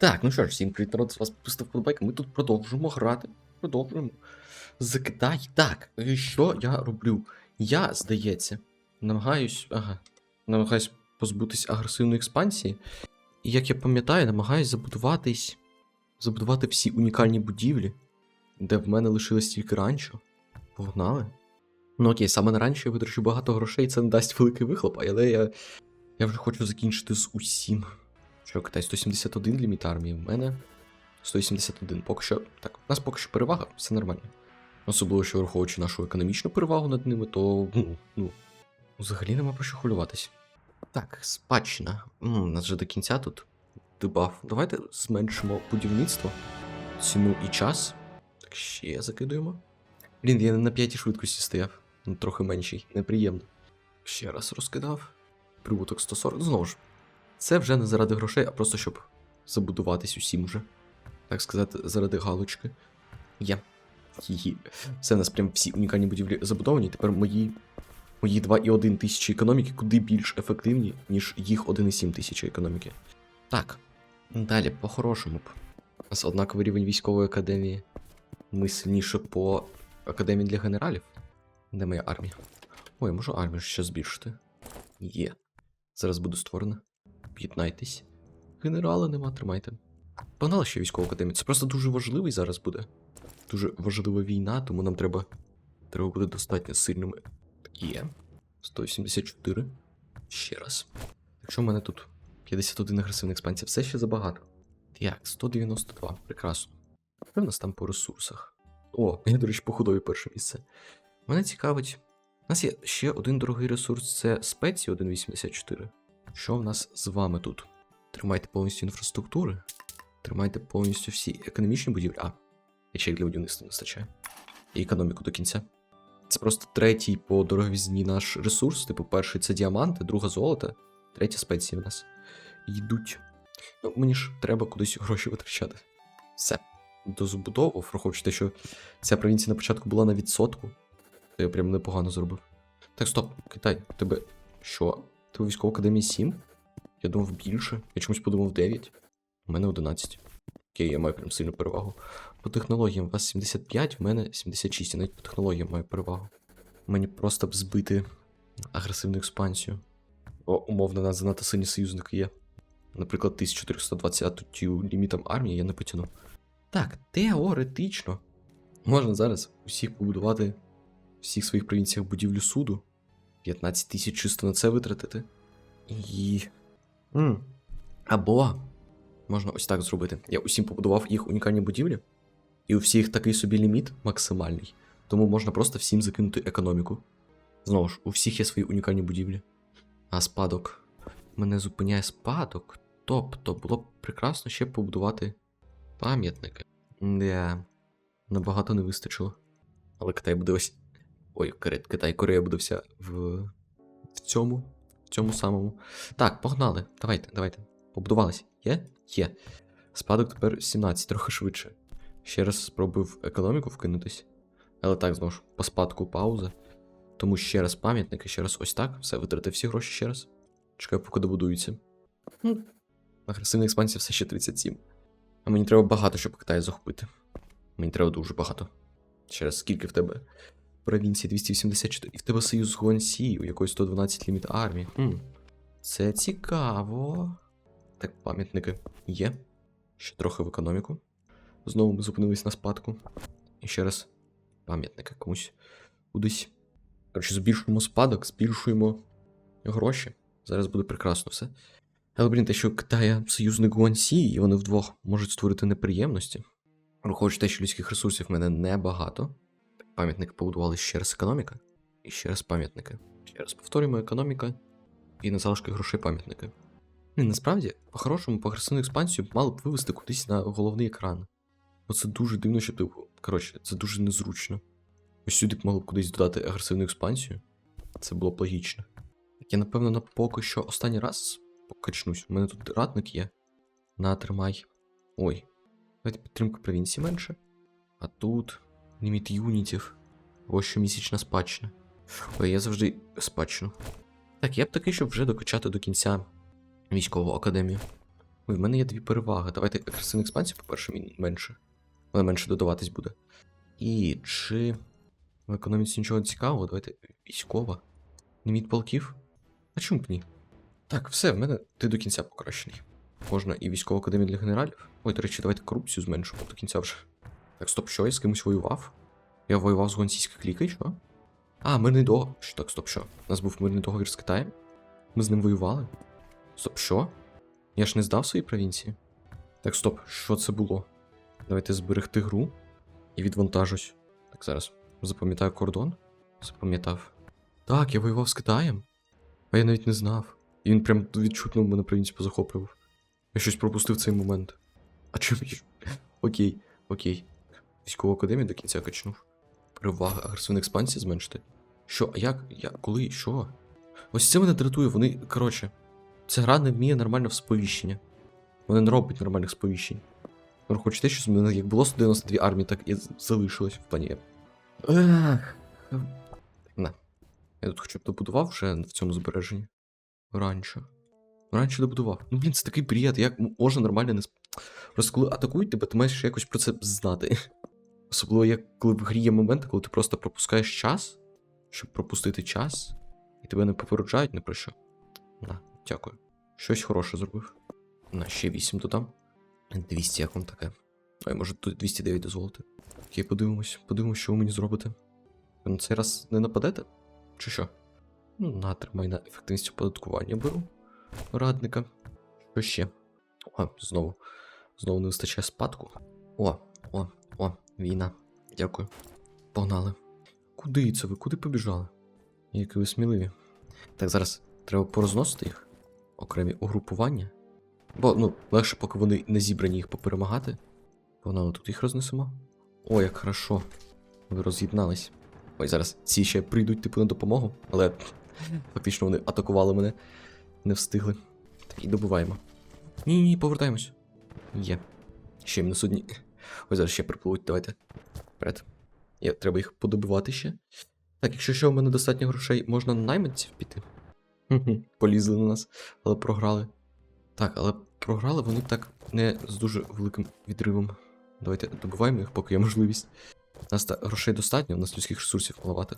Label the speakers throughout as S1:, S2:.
S1: Так, ну що ж, всім привіт, народ, з вас пустив подобайка. Ми тут продовжуємо грати. Продовжуємо. Закидай. Так, е, що я роблю? Я, здається, намагаюсь. Ага. Намагаюсь позбутись агресивної експансії. І як я пам'ятаю, намагаюсь забудуватись. Забудувати всі унікальні будівлі, де в мене лишилось тільки ранчо. Погнали. Ну окей, саме на ранчо я витрачу багато грошей, це не дасть великий вихлоп, але я. Я вже хочу закінчити з усім. Що, Китай 171 ліміт армії, в мене 181. Поки що. Так, у нас поки що перевага, все нормально. Особливо, що враховуючи нашу економічну перевагу над ними, то. Ну, ну взагалі нема про що хвилюватись. Так, спадщина. У нас вже до кінця тут дебаф. Давайте зменшимо будівництво, ціну і час. Так, ще закидуємо. Блін, я не на п'ятій швидкості стояв. Ну, трохи менший, неприємно. Ще раз розкидав. Прибуток 140. Знову ж, це вже не заради грошей, а просто щоб забудуватись усім уже. Так сказати, заради галочки. Є. Хі-хі. Все, нас прям всі унікальні будівлі забудовані. Тепер мої. Мої 2,1 тисячі економіки куди більш ефективні, ніж їх 1,7 тисячі економіки. Так. Далі, по-хорошому б. У нас однаковий рівень військової академії. Ми сильніше по академії для генералів. Де моя армія? Ой, я можу армію ще збільшити. Є. Зараз буде створено. Об'єднайтесь. Генерала нема, тримайте. Погнали ще військову академію. Це просто дуже важливий зараз буде. Дуже важлива війна, тому нам треба. Треба буде достатньо сильними. Є. 184. Ще раз. Якщо в мене тут 51 агресивна експансія, все ще забагато. Так, 192. Прекрасно. Що в нас там по ресурсах? О, я, до речі, по худові перше місце. Мене цікавить. У нас є ще один дорогий ресурс це спеції 1.84. Що в нас з вами тут? Тримайте повністю інфраструктури, тримайте повністю всі економічні будівлі. А, і ще й для будівництва не вистачає. І економіку до кінця. Це просто третій по дороговізні наш ресурс. Типу, перший це діаманти, друга золото, третя спеції в нас. Йдуть. Ну, мені ж треба кудись гроші витрачати. Все. До забудову, враховуючи те, що ця провінція на початку була на відсотку. То я прям непогано зробив. Так, стоп, Китай, тебе що? Ти у військовій академії 7? Я думав більше. Я чомусь подумав 9. У мене 11. Окей, я маю прям сильну перевагу. По технологіям у вас 75, в мене 76, я навіть по технологіям маю перевагу. Мені просто б збити агресивну експансію. О, умовно, у нас занадто сильні союзники є. Наприклад, 1420 лімітом армії я не потягну. Так, теоретично. Можна зараз усіх побудувати в всіх своїх провінціях будівлю суду. 15 тисяч чисто на це витратити. І. М. Або можна ось так зробити. Я усім побудував їх унікальні будівлі, і у всіх такий собі ліміт максимальний. Тому можна просто всім закинути економіку. Знову ж, у всіх є свої унікальні будівлі. А спадок. Мене зупиняє спадок. Тобто було б прекрасно ще побудувати пам'ятники. Не, набагато не вистачило. Але Китай буде ось. Ой, Китай, Корея буде вся в. в цьому. В цьому самому. Так, погнали. Давайте, давайте. Побудувались. Є? Є. Спадок тепер 17, трохи швидше. Ще раз спробую в економіку вкинутись. Але так, знову ж, по спадку пауза. Тому ще раз пам'ятники, ще раз ось так. Все, витратив всі гроші ще раз. Чекаю, поки добудуються. Агресивна експансія все ще 37. А мені треба багато, щоб Китай захопити. Мені треба дуже багато. Ще раз, скільки в тебе? Провінції 284. І в тебе союз з Гуансі, у якої 112 ліміт армії. Хм. Це цікаво. Так, пам'ятники є. Ще трохи в економіку. Знову ми зупинились на спадку. І ще раз пам'ятники комусь кудись. Коротше, збільшуємо спадок, збільшуємо гроші. Зараз буде прекрасно все. Але, блін, те, що Китая союзник Гуансі, і вони вдвох можуть створити неприємності. Враховуючи те, що людських ресурсів в мене небагато. Пам'ятники побудували ще раз економіка. І ще раз пам'ятники. Ще раз повторюємо економіка і на залишки грошей пам'ятники. Насправді, по-хорошому, по агресивну експансію мали б вивести кудись на головний екран. Бо це дуже дивно, що ти. Коротше, це дуже незручно. Ось сюди б могли б кудись додати агресивну експансію. Це було б логічно. Так я, напевно, на поки що останній раз покачнусь. У мене тут радник є. На, тримай. Ой. Давайте підтримка провінції менше. А тут ліміт юнітів. Ось щомісячна спадщина. Ой, я завжди спадщину. Так, я б такий, щоб вже докачати до кінця військову академію. Ой, в мене є дві переваги. Давайте агресивну експансію, по-перше, менше. Але менше додаватись буде. І чи в економіці нічого цікавого? Давайте військова. Ліміт полків? А чому б ні? Так, все, в мене ти до кінця покращений. Можна і військову академію для генералів. Ой, до речі, давайте корупцію зменшимо до кінця вже. Так, стоп, що я з кимось воював? Я воював з гонсійських клікай, що? А, мирний договір. Так, стоп, що? У нас був мирний договір з Китаєм? Ми з ним воювали? Стоп, що? Я ж не здав свої провінції. Так, стоп, що це було? Давайте зберегти гру і відвантажусь. Так, зараз запам'ятаю кордон. Запам'ятав. Так, я воював з Китаєм. А я навіть не знав. І він прям відчутно мене провінцію позахоплював. Я щось пропустив цей момент. А чому? Окей, окей. Військову академію до кінця качнув. Перевага агресивної експансії зменшити. Що, а як? Я, коли? Що? Ось це мене дратує, вони. Коротше, ця гра не вміє нормально в сповіщення. Вона не робить нормальних сповіщень. Хоче те, що мене як було 192 армії, так і залишилось в плані. Ех. На. Я тут хоча б добудував вже в цьому збереженні. Раніше. Раніше добудував. Ну, блін, це такий бред, як можна нормально не. Просто коли атакують тебе, ти маєш якось про це знати. Особливо, як коли в грі є моменти, коли ти просто пропускаєш час, щоб пропустити час, і тебе не попереджають ні про що. На, дякую. Щось хороше зробив. На ще 8 додам. 200, як вам таке? Ой, може тут 209 дозволити. Окей, подивимось, подивимось, що ви мені зробите. Ви на цей раз не нападете? Чи що? Ну, на, тримай на ефективність оподаткування беру. Радника. Що ще? О, знову. Знову не вистачає спадку. О, о, о, війна. Дякую. Погнали. Куди це ви? Куди побіжали? Які ви сміливі. Так, зараз треба порозносити їх. Окремі угрупування. Бо, ну, легше, поки вони не зібрані їх поперемагати. Погнали, тут їх рознесемо. О, як хорошо. Ви роз'єднались. Ой, зараз ці ще прийдуть, типу, на допомогу, але фактично вони атакували мене. Не встигли. Так, і добуваємо. Ні, ні, повертаємось. Є. Ще їм на судні. Ой, зараз ще припливуть, давайте. Вперед. Я, треба їх подобивати ще. Так, якщо що, в мене достатньо грошей, можна на найманців піти. Полізли на нас, але програли. Так, але програли вони так не з дуже великим відривом. Давайте добиваємо їх, поки є можливість. У нас та грошей достатньо, у нас людських ресурсів маловато.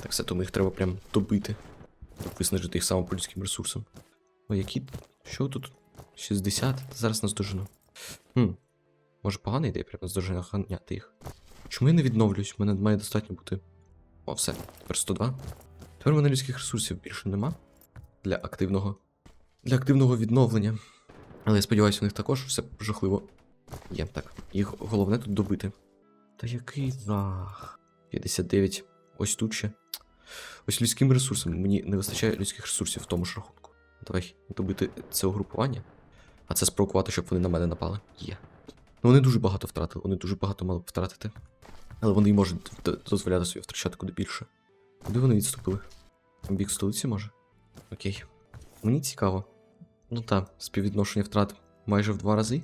S1: Так все, тому їх треба прям добити. Щоб виснажити їх саме по людським ресурсам. О, які. Що тут? 60? Зараз нас дожену. Хм. Може погана ідея прям наздоженяти їх. Чому я не відновлююсь? Мене має достатньо бути. О, все. Тепер 102. Тепер мене людських ресурсів більше нема. Для активного. Для активного відновлення. Але я сподіваюся, у них також все жахливо. Є, так. Їх головне тут добити. Та який жах. 59. Ось тут ще. Ось людським ресурсом. Мені не вистачає людських ресурсів в тому ж рахунку. Давай добити це угрупування. А це спровокувати, щоб вони на мене напали. Є. Ну вони дуже багато втратили, вони дуже багато мали б втратити. Але вони й можуть дозволяти собі втрачати куди більше. Куди вони відступили? Бік столиці може? Окей. Мені цікаво. Ну так, співвідношення втрат майже в два рази.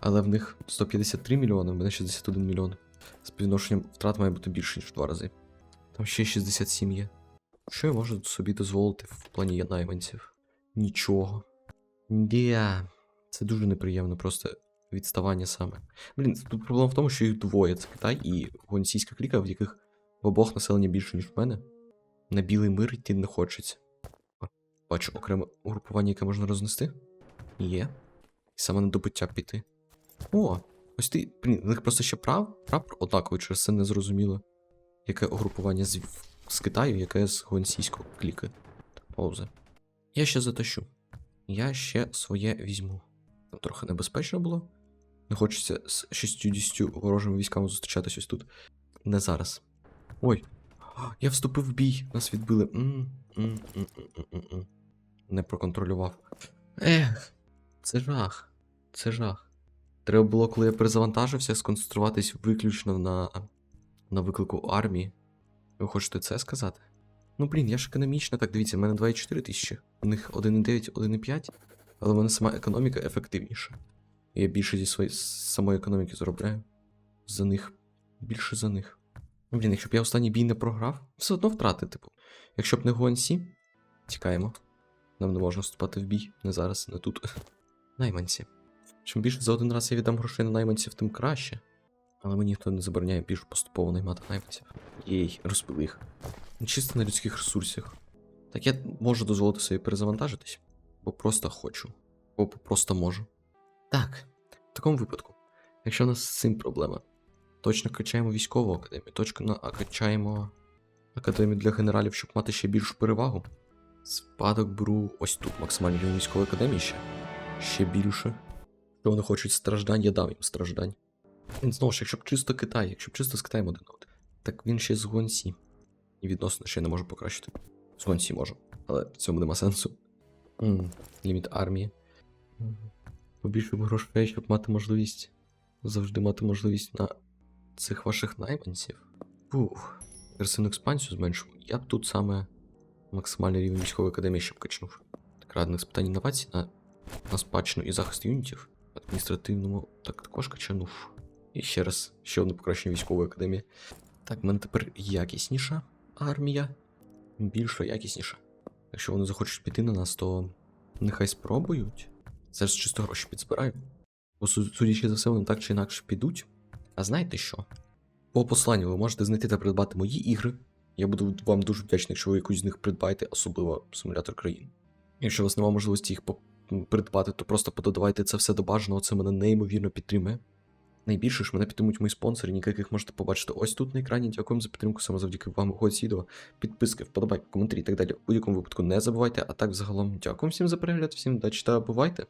S1: Але в них 153 мільйони, в мене 61 мільйон. Співвідношенням втрат має бути більше, ніж в два рази. Там ще 67 є. Що я можу собі дозволити в плані найманців? Нічого. Дія. Це дуже неприємно, просто відставання саме. Блін, тут проблема в тому, що їх двоє. Це Китай і гонсійська кліка, в яких в обох населення більше, ніж в мене. На білий мир йти не хочеться. Бачу окреме угрупування, яке можна рознести. Є. І саме на добиття піти. О, ось ти. Блін, у них просто ще прав, прапор однаковий, через це не зрозуміло. Яке угрупування з, з Китаю, яке з гонсійського кліки. Пауза. Я ще затащу. Я ще своє візьму. Там трохи небезпечно було. Не хочеться з 60 ворожими військами зустрічатись ось тут. Не зараз. Ой. Я вступив в бій, нас відбили. М, м, м, м, м, м. Не проконтролював. Ех, це жах. Це жах. Треба було, коли я перезавантажився, сконцентруватись виключно на, на виклику армії. Ви хочете це сказати? Ну, блін, я ж економічно, так дивіться, в мене 2,4 тисячі. У них 1,9, 1,5, але в мене сама економіка ефективніша. Я більше зі своєї самої економіки заробляю. За них. Більше за них. Ну, блін, якщо б я останній бій не програв, все одно втрати, типу. Якщо б не Гуансі, тікаємо. Нам не можна вступати в бій. Не зараз, не тут. Найманці. Чим більше за один раз я віддам грошей на найманців, тим краще. Але мені ніхто не забороняє більш поступово наймати найманців. Єй, розпил їх. Ну, Чисто на людських ресурсах. Так я можу дозволити собі перезавантажитись, бо просто хочу. Бо просто можу. Так, в такому випадку, якщо у нас з цим проблема, точно качаємо військову академію, точно а, качаємо академію для генералів, щоб мати ще більшу перевагу. Спадок беру ось тут, максимальний рівень військової академії ще. Ще більше. Якщо вони хочуть страждань, я дам їм страждань. Він знову ж, якщо б чисто Китай, якщо б чисто з Китаєм один один, так він ще з Гуансі. І відносно ще не може покращити. З Гуансі можу, але в цьому нема сенсу. М, Ліміт армії. Побільше грошей, щоб мати можливість. Завжди мати можливість на цих ваших найманців. Ух, агресивну експансію зменшу. Я б тут саме максимальний рівень військової академії, щоб качнув. Так, радних з питань інновацій на, на спадщину і захист юнітів. Адміністративному так також качанув. І ще раз, ще одне покращення військової академії. Так, в мене тепер якісніша армія. Більша якісніша. Якщо вони захочуть піти на нас, то нехай спробують. Зараз чисто гроші підзбираю. Бо судячи за все, вони так чи інакше підуть. А знаєте що? По посланню ви можете знайти та придбати мої ігри. Я буду вам дуже вдячний, якщо ви якусь з них придбаєте, особливо симулятор країн. Якщо у вас немає можливості їх придбати, то просто пододавайте це все до бажаного, це мене неймовірно підтримує. Найбільше ж мене підтримують мої спонсори, ніяких можете побачити ось тут на екрані. Дякуємо за підтримку, саме завдяки вам виходить відео. Підписки, вподобайки, коментарі і так далі. У будь-якому випадку не забувайте. А так, взагалом, дякую всім за перегляд, всім удачі та бувайте!